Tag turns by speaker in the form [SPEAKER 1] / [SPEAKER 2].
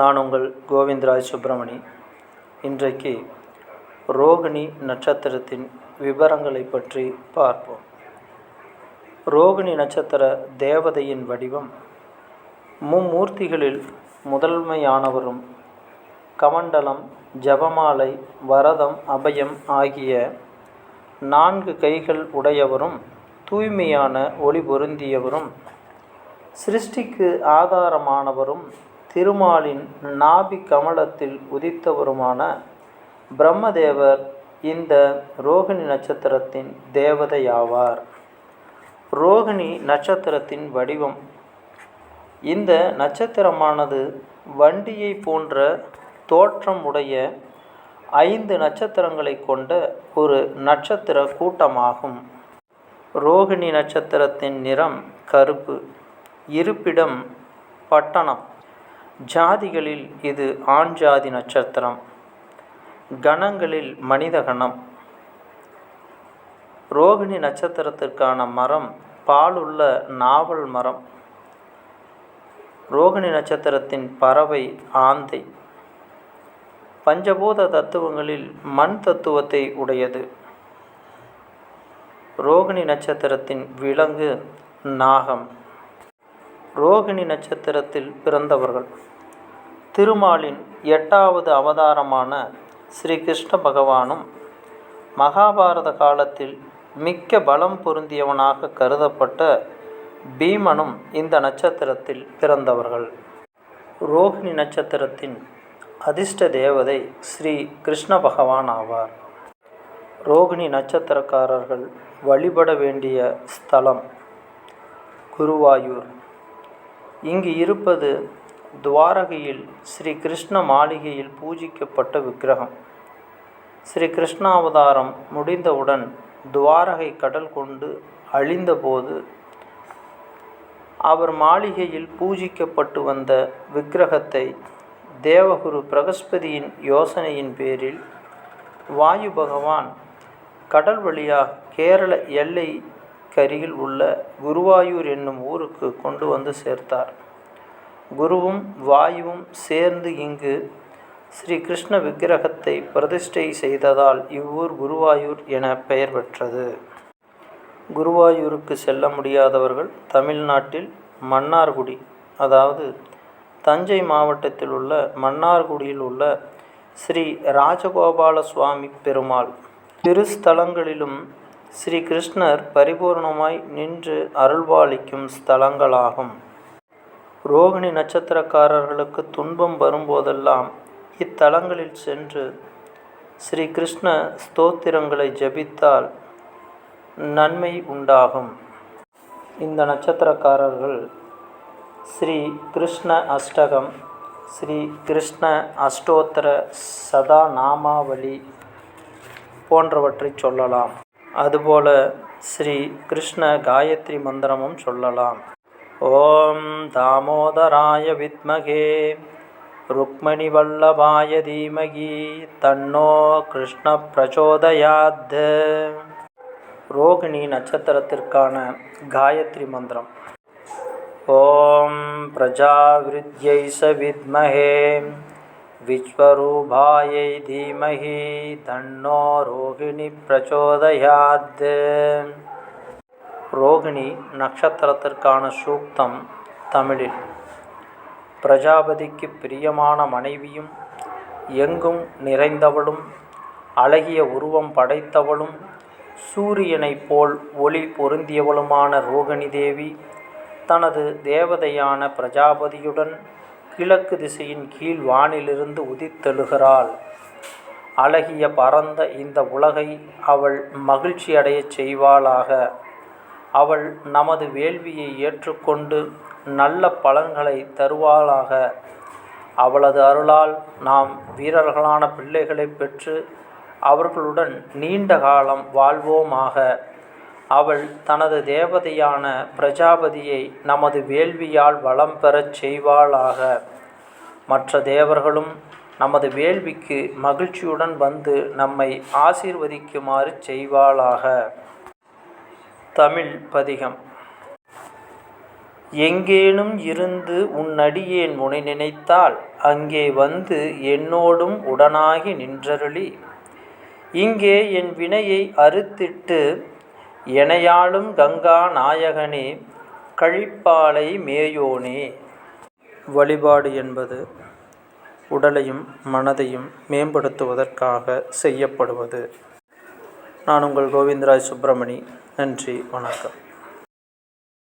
[SPEAKER 1] நான் உங்கள் கோவிந்தராஜ் சுப்பிரமணி. இன்றைக்கு ரோகிணி நட்சத்திரத்தின் விவரங்களை பற்றி பார்ப்போம். ரோகிணி நட்சத்திர தேவதையின் வடிவம் மும்மூர்த்திகளில் முதன்மையானவரும் கமண்டலம் ஜபமாலை வரதம் அபயம் ஆகிய நான்கு கைகள் உடையவரும் தூய்மையான ஒளி பொருந்தியவரும் சிருஷ்டிக்கு ஆதாரமானவரும் திருமாலின் நாபி கமலத்தில் உதித்தவருமான பிரம்மதேவர் இந்த ரோகிணி நட்சத்திரத்தின் தேவதையாவார். ரோகிணி நட்சத்திரத்தின் வடிவம். இந்த நட்சத்திரமானது வண்டியை போன்ற தோற்றம் உடைய ஐந்து நட்சத்திரங்களை கொண்ட ஒரு நட்சத்திர கூட்டமாகும். ரோகிணி நட்சத்திரத்தின் நிறம் கருப்பு இருப்பிடம் பட்டணம். ஜாதிகளில் இது ஆண் ஜாதி நட்சத்திரம். கணங்களில் மனித கணம். ரோகிணி நட்சத்திரத்திற்கான மரம் பாலுள்ள நாவல் மரம். ரோகிணி நட்சத்திரத்தின் பறவை ஆந்தை. பஞ்சபூத தத்துவங்களில் மண் தத்துவத்தை உடையது. ரோகிணி நட்சத்திரத்தின் விலங்கு நாகம். ரோகிணி நட்சத்திரத்தில் பிறந்தவர்கள். திருமாலின் எட்டாவது அவதாரமான ஸ்ரீ கிருஷ்ண பகவானும் மகாபாரத காலத்தில் மிக்க பலம் பொருந்தியவனாக கருதப்பட்ட பீமனும் இந்த நட்சத்திரத்தில் பிறந்தவர்கள். ரோகிணி நட்சத்திரத்தின் அதிர்ஷ்ட தேவதை ஸ்ரீ கிருஷ்ண பகவான் ஆவார். ரோகிணி நட்சத்திரக்காரர்கள் வழிபட வேண்டிய ஸ்தலம் குருவாயூர். இங்கு இருப்பது துவாரகையில் ஸ்ரீ கிருஷ்ண மாளிகையில் பூஜிக்கப்பட்ட விக்கிரகம். ஸ்ரீ கிருஷ்ணாவதாரம் முடிந்தவுடன் துவாரகை கடல் கொண்டு அழிந்தபோது அவர் மாளிகையில் பூஜிக்கப்பட்டு வந்த விக்கிரகத்தை தேவகுரு பிரகஸ்பதியின் யோசனையின் பேரில் வாயு பகவான் கடல் வழியாக கேரள எல்லை கரியில் உள்ள குருவாயூர் என்னும் ஊருக்கு கொண்டு வந்து சேர்த்தார். குருவும் வாயுவும் சேர்ந்து இங்கு ஸ்ரீ கிருஷ்ண விக்கிரகத்தை பிரதிஷ்டை செய்ததால் இவ்வூர் குருவாயூர் என பெயர் பெற்றது. குருவாயூருக்கு செல்ல முடியாதவர்கள் தமிழ்நாட்டில் மன்னார்குடி அதாவது தஞ்சை மாவட்டத்தில் உள்ள மன்னார்குடியில் உள்ள ஸ்ரீ ராஜகோபால சுவாமி பெருமாள் திருஸ்தலங்களிலும் ஸ்ரீ கிருஷ்ணர் பரிபூர்ணமாய் நின்று அருள்பாலிக்கும் ஸ்தலங்களாகும். ரோகிணி நட்சத்திரக்காரர்களுக்கு துன்பம் வரும்போதெல்லாம் இத்தலங்களில் சென்று ஸ்ரீ கிருஷ்ண ஸ்தோத்திரங்களை ஜபித்தால் நன்மை உண்டாகும். இந்த நட்சத்திரக்காரர்கள் ஸ்ரீ கிருஷ்ண அஷ்டகம் ஸ்ரீ கிருஷ்ண அஷ்டோத்தர சதா நாமாவளி போன்றவற்றை சொல்லலாம். அதுபோல ஸ்ரீ கிருஷ்ண காயத்ரி மந்திரமும் சொல்லலாம். ஓம் தாமோதராய வித்மகே ருக்மணி வல்லபாய தீமகி தன்னோ கிருஷ்ண பிரச்சோதயாத். ரோகிணி நட்சத்திரத்திற்கான காயத்ரி மந்திரம். ஓம் பிரஜாவிருத்யை ச வித்மகே விஸ்வரூபாயை தீமகி தன்னோ ரோகிணி பிரச்சோதயாத் ரோகிணி நட்சத்திரத்திற்கான சூக்தம் தமிழில். பிரஜாபதிக்கு பிரியமான மனைவியும் எங்கும் நிறைந்தவளும் அழகிய உருவம் படைத்தவளும் சூரியனைப் போல் ஒளி பொருந்தியவளுமான ரோகிணி தேவி தனது தேவதையான பிரஜாபதியுடன் கிழக்கு திசையின் கீழ் வானிலிருந்து உதித்தெழுகிறாள். அழகிய பரந்த இந்த உலகை அவள் மகிழ்ச்சியடையச் செய்வாளாக. அவள் நமது வேள்வியை ஏற்றுக்கொண்டு நல்ல பலன்களை தருவாளாக. அவளது அருளால் நாம் வீரர்களான பிள்ளைகளை பெற்று அவர்களுடன் நீண்ட காலம் வாழ்வோமாக. அவள் தனது தேவதையான பிரஜாபதியை நமது வேள்வியால் வளம் பெறச் செய்வாளாக. மற்ற தேவர்களும் நமது வேள்விக்கு மகிழ்ச்சியுடன் வந்து நம்மை ஆசீர்வதிக்குமாறு செய்வாளாக. தமிழ் பதிகம். எங்கேனும் இருந்து உன்னடியேன் முனை நினைத்தால் அங்கே வந்து என்னோடும் உடனாகி நின்றருளி. இங்கே என் வினையை அறுத்திட்டு எனையாளும் கங்கா நாயகனே கழிப்பாலை மேயோனே. வழிபாடு என்பது உடலையும் மனதையும் மேம்படுத்துவதற்காக செய்யப்படுவது. நான் உங்கள் கோவிந்தராஜ் சுப்பிரமணி. நன்றி வணக்கம்.